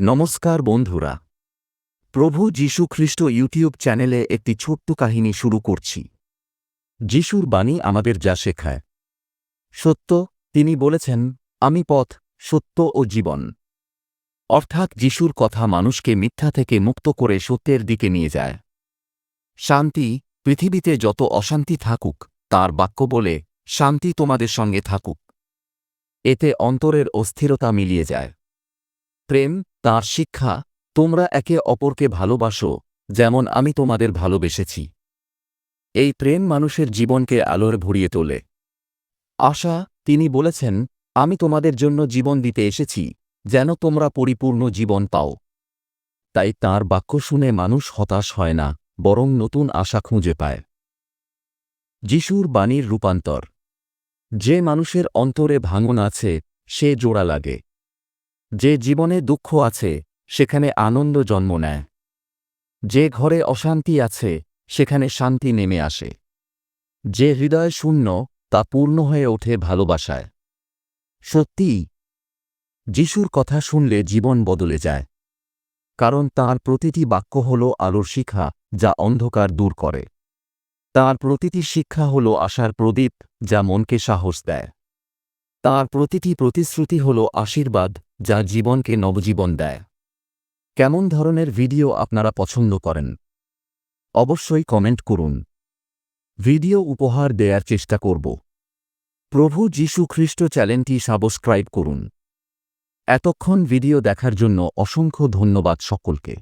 নমস্কার বন্ধুরা। প্রভু যীশু খ্রিস্ট ইউটিউব চ্যানেলে একটি ছোট্ট কাহিনী শুরু করছি। যিশুর বাণী আমাদের যা শেখায়। সত্য, তিনি বলেছেন, আমি পথ, সত্য ও জীবন। অর্থাৎ যিশুর কথা মানুষকে মিথ্যা থেকে মুক্ত করে সত্যের দিকে নিয়ে যায়। শান্তি, পৃথিবীতে যত অশান্তি থাকুক, তার বাক্য বলে, শান্তি তোমাদের সঙ্গে থাকুক। এতে অন্তরের অস্থিরতা মিলিয়ে যায়। প্রেম তার শিক্ষা, তোমরা একে অপরকে ভালোবাসো, যেমন আমি তোমাদের ভালোবেসেছি। এই প্রেম মানুষের জীবনকে আলোর ভরিয়ে তোলে। আশা, তিনি বলেছেন, আমি তোমাদের জন্য জীবন দিতে এসেছি, যেন তোমরা পরিপূর্ণ জীবন পাও। তাই তার বাক্য শুনে মানুষ হতাশ হয় না, বরং নতুন আশা খুঁজে পায়। যিশুর বাণীর রূপান্তর। যে মানুষের অন্তরে ভাঙন আছে, সে জোড়া লাগে। যে জীবনে দুঃখ আছে, সেখানে আনন্দ জন্ম নেয়। যে ঘরে অশান্তি আছে, সেখানে শান্তি নেমে আসে। যে হৃদয় শূন্য, তা পূর্ণ হয়ে ওঠে ভালোবাসায়। সত্যি, যিশুর কথা শুনলে জীবন বদলে যায়। কারণ তার প্রতিটি বাক্য হল আলোর শিখা, যা অন্ধকার দূর করে। তার প্রতিটি শিক্ষা হল আশার প্রদীপ, যা মনকে সাহস দেয়। তার প্রতিটি প্রতিশ্রুতি হল আশীর্বাদ যা জীবনকে নবজীবন দেয়। কেমন ধরনের ভিডিও আপনারা পছন্দ করেন? অবশ্যই কমেন্ট করুন। ভিডিও উপহার দেয়ার চেষ্টা করব। প্রভু যীশু খ্রিস্ট চ্যানেলটি সাবস্ক্রাইব করুন। এতক্ষণ ভিডিও দেখার জন্য অসংখ্য ধন্যবাদ সকলকে।